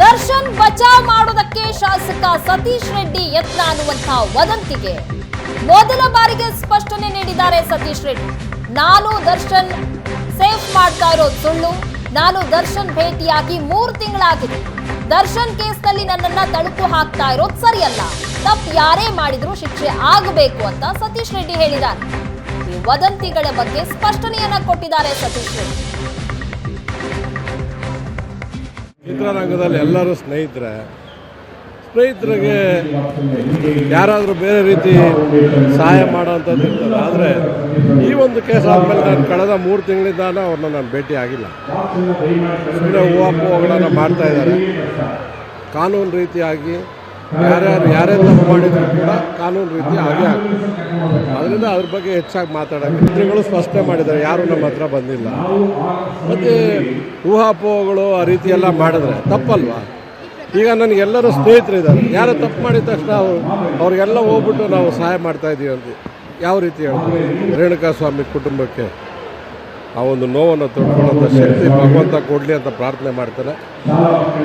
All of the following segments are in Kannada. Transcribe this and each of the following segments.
ದರ್ಶನ್ ಬಚಾವ್ ಮಾಡೋದಕ್ಕೆ ಶಾಸಕ ಸತೀಶ್ ರೆಡ್ಡಿ ಯತ್ನ ಅನ್ನುವಂತಹ ವದಂತಿಗೆ. ಮೊದಲ ಬಾರಿಗೆ ಸ್ಪಷ್ಟನೆ ನೀಡಿದ್ದಾರೆ ಸತೀಶ್ ರೆಡ್ಡಿ. ನಾನು ದರ್ಶನ್ ಸೇಫ್ ಮಾಡ್ತಾ ಇರೋದು ಸುಳ್ಳು. ನಾನು ದರ್ಶನ್ ಭೇಟಿಯಾಗಿ ಮೂರು ತಿಂಗಳಾಗಿದೆ. ದರ್ಶನ್ ಕೇಸ್ನಲ್ಲಿ ನನ್ನನ್ನ ತಳುಕು ಹಾಕ್ತಾ ಇರೋದು ಸರಿಯಲ್ಲ. ತಪ್ಪು ಯಾರೇ ಮಾಡಿದ್ರು ಶಿಕ್ಷೆ ಆಗಬೇಕು ಅಂತ ಸತೀಶ್ ರೆಡ್ಡಿ ಹೇಳಿದ್ದಾರೆ. ಈ ವದಂತಿಗಳ ಬಗ್ಗೆ ಸ್ಪಷ್ಟನೆಯನ್ನ ಕೊಟ್ಟಿದ್ದಾರೆ ಸತೀಶ್ ರೆಡ್ಡಿ. ಚಿತ್ರರಂಗದಲ್ಲಿ ಎಲ್ಲರೂ ಸ್ನೇಹಿತರೆ, ಸ್ನೇಹಿತರಿಗೆ ಯಾರಾದರೂ ಬೇರೆ ರೀತಿ ಸಹಾಯ ಮಾಡೋವಂಥದ್ದು ಇರ್ತದೆ. ಆದರೆ ಈ ಒಂದು ಕೇಸ್ ಆದಮೇಲೆ ನಾನು ಕಳೆದ ಮೂರು ತಿಂಗಳಿಂದ ಅವ್ರನ್ನ ನಾನು ಭೇಟಿ ಆಗಿಲ್ಲ. ಸುಮ್ಮನೆ ಹೂವಾಪೋಗಳನ್ನು ಮಾಡ್ತಾ ಇದ್ದಾರೆ. ಕಾನೂನು ರೀತಿಯಾಗಿ ಯಾರ್ಯಾರು ಯಾರೇ ತಪ್ಪು ಮಾಡಿದ್ರು ಕೂಡ ಕಾನೂನು ರೀತಿ ಹಾಗೆ ಅದರಿಂದ ಅದ್ರ ಬಗ್ಗೆ ಹೆಚ್ಚಾಗಿ ಮಾತಾಡೋಕೆ ಮಂತ್ರಿಗಳು ಸ್ಪಷ್ಟನೆ ಮಾಡಿದ್ದಾರೆ. ಯಾರು ನಮ್ಮ ಹತ್ರ ಬಂದಿಲ್ಲ. ಮತ್ತು ಊಹಾಪೋಹಗಳು ಆ ರೀತಿ ಎಲ್ಲ ಮಾಡಿದ್ರೆ ತಪ್ಪಲ್ವಾ? ಈಗ ನನಗೆಲ್ಲರೂ ಸ್ನೇಹಿತರಿದ್ದಾರೆ. ಯಾರು ತಪ್ಪು ಮಾಡಿದ ತಕ್ಷಣ ಅವರು ಅವ್ರಿಗೆಲ್ಲ ಹೋಗ್ಬಿಟ್ಟು ನಾವು ಸಹಾಯ ಮಾಡ್ತಾ ಇದೀವಿ ಅಂತ ಯಾವ ರೀತಿ ಹೇಳ್ತಾರೆ? ರೇಣುಕಾ ಸ್ವಾಮಿ ಕುಟುಂಬಕ್ಕೆ. ಆ ಒಂದು ನೋವನ್ನು ತೊಡ್ಕೊಳ್ಳೋಂಥ ಶಕ್ತಿ ಭಗವಂತ ಕೊಡಲಿ ಅಂತ ಪ್ರಾರ್ಥನೆ ಮಾಡ್ತಾರೆ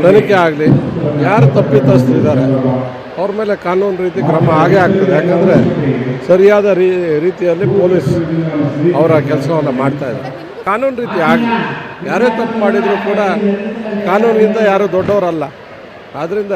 ತನಿಖೆ ಆಗಲಿ, ಯಾರು ತಪ್ಪಿತಸ್ತಿದ್ದಾರೆ ಅವ್ರ ಮೇಲೆ ಕಾನೂನು ರೀತಿ ಕ್ರಮ ಆಗೇ ಆಗ್ತದೆ. ಯಾಕಂದರೆ ಸರಿಯಾದ ರೀತಿಯಲ್ಲಿ ಪೊಲೀಸ್ ಅವರ ಕೆಲಸವನ್ನು ಮಾಡ್ತಾಯಿದ್ದಾರೆ ಕಾನೂನು ರೀತಿ ಆಗಲಿ, ಯಾರೇ ತಪ್ಪು ಮಾಡಿದರೂ ಕೂಡ ಕಾನೂನಿನಿಂದ ಯಾರೂ ದೊಡ್ಡವರಲ್ಲ. ಆದ್ದರಿಂದ